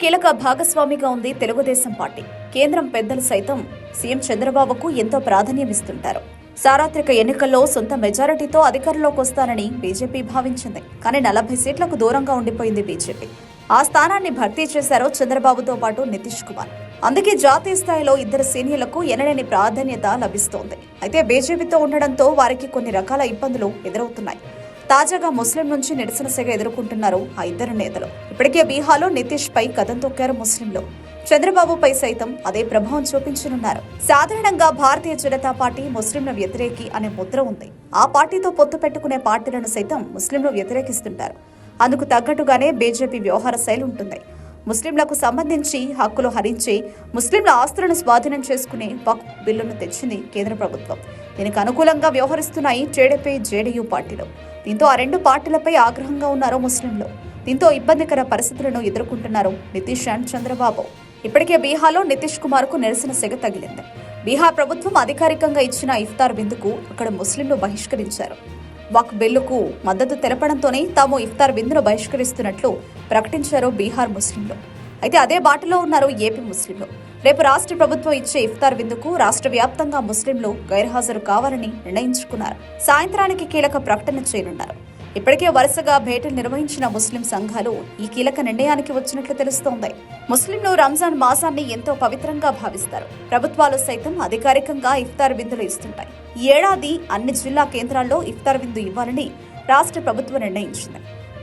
కీలక భాగస్వామిగా ఉంది తెలుగుదేశం పార్టీ. కేంద్రం పెద్దలు సైతం సీఎం చంద్రబాబుకు ఎంతో ప్రాధాన్యం ఇస్తుంటారు సార్వత్రిక ఎన్నికల్లో సొంత మెజారిటీతో అధికారంలోకి వస్తానని బీజేపీ భావించింది. కానీ నలభై సీట్లకు దూరంగా ఉండిపోయింది బీజేపీ. ఆ స్థానాన్ని భర్తీ చేశారు చంద్రబాబుతో పాటు నితీష్ కుమార్. అందుకే జాతీయ స్థాయిలో ఇద్దరు సీనియర్లకు ఎనలేని ప్రాధాన్యత లభిస్తోంది. అయితే బీజేపీతో ఉండడంతో వారికి కొన్ని రకాల ఇబ్బందులు ఎదురవుతున్నాయి. తాజాగా ముస్లిం నుంచి నిరసన సెగ ఎదుర్కొంటున్నారు ఆ ఇద్దరు నేతలు. ఇప్పటికే బీహార్లో నితీష్ పై కథం తొక్కారు ముస్లింలు. చంద్రబాబుపై సైతం అదే ప్రభావం చూపించనున్నారు. సాధారణంగా భారతీయ జనతా పార్టీ ముస్లింల వ్యతిరేకి అనే ముద్ర ఉంది. ఆ పార్టీతో పొత్తు పెట్టుకునే పార్టీలను సైతం ముస్లింలు వ్యతిరేకిస్తుంటారు. అందుకు తగ్గట్టుగానే బీజేపీ వ్యవహార శైలి ఉంటుంది. ముస్లింలకు సంబంధించి హక్కులు హరించి ముస్లింల ఆస్తులను స్వాధీనం చేసుకునే పక్ బిల్లును తెచ్చింది కేంద్ర ప్రభుత్వం. దీనికి అనుకూలంగా వ్యవహరిస్తున్నాయి టీడీపీ జేడీయూ పార్టీలు. దీంతో ఆ రెండు పార్టీలపై ఆగ్రహంగా ఉన్నారు ముస్లింలు. దీంతో ఇబ్బందికర పరిస్థితులను ఎదుర్కొంటున్నారు నితీష్ అండ్ చంద్రబాబు. ఇప్పటికే బీహార్లో నితీష్ కుమార్కు నిరసన సెగ తగిలింది. బీహార్ ప్రభుత్వం అధికారికంగా ఇచ్చిన ఇఫ్తార్ బిందుకు అక్కడ ముస్లింలు బహిష్కరించారు. వక్ బిల్లుకు మద్దతు తెలపడంతోనే తాము ఇఫ్తార్ బిందును బహిష్కరిస్తున్నట్లు ప్రకటించారు బీహార్ ముస్లింలు. అయితే అదే బాటలో ఉన్నారు ఏపీ ముస్లింలు. రేపు రాష్ట్ర ప్రభుత్వం ఇచ్చే ఇఫ్తార్ విందుకు రాష్ట్ర వ్యాప్తంగా ముస్లింలు గైర్హాజరు కావాలని నిర్ణయించుకున్నారు. సాయంత్రానికి కీలక ప్రకటన చేయనున్నారు. ఇప్పటికే వరుసగా భేటీలు నిర్వహించిన ముస్లిం సంఘాలు ఈ కీలక నిర్ణయానికి వచ్చినట్లు తెలుస్తోంది. ముస్లింలు రంజాన్ మాసాన్ని ఎంతో పవిత్రంగా భావిస్తారు. ప్రభుత్వాలు సైతం అధికారికంగా ఇఫ్తార్ విందులు ఇస్తుంటాయి. ఈ ఏడాది అన్ని జిల్లా కేంద్రాల్లో ఇఫ్తార్ విందు ఇవ్వాలని రాష్ట్ర ప్రభుత్వం నిర్ణయించింది.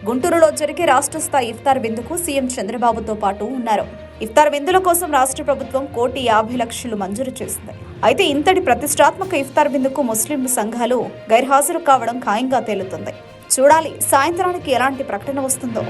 గుంటూరులో జరిగే రాష్ట్ర స్థాయి ఇఫ్తార్ విందుకు సీఎం చంద్రబాబుతో పాటు ఉన్నారు. ఇఫ్తార్ విందుల కోసం రాష్ట్ర ప్రభుత్వం కోటి యాభై లక్షలు మంజూరు చేసింది. అయితే ఇంతటి ప్రతిష్టాత్మక ఇఫ్తార్ విందుకు ముస్లిం సంఘాలు గైర్హాజరు కావడం ఖాయంగా తేలుతుంది. చూడాలి సాయంత్రానికి ఎలాంటి ప్రకటన వస్తుందో.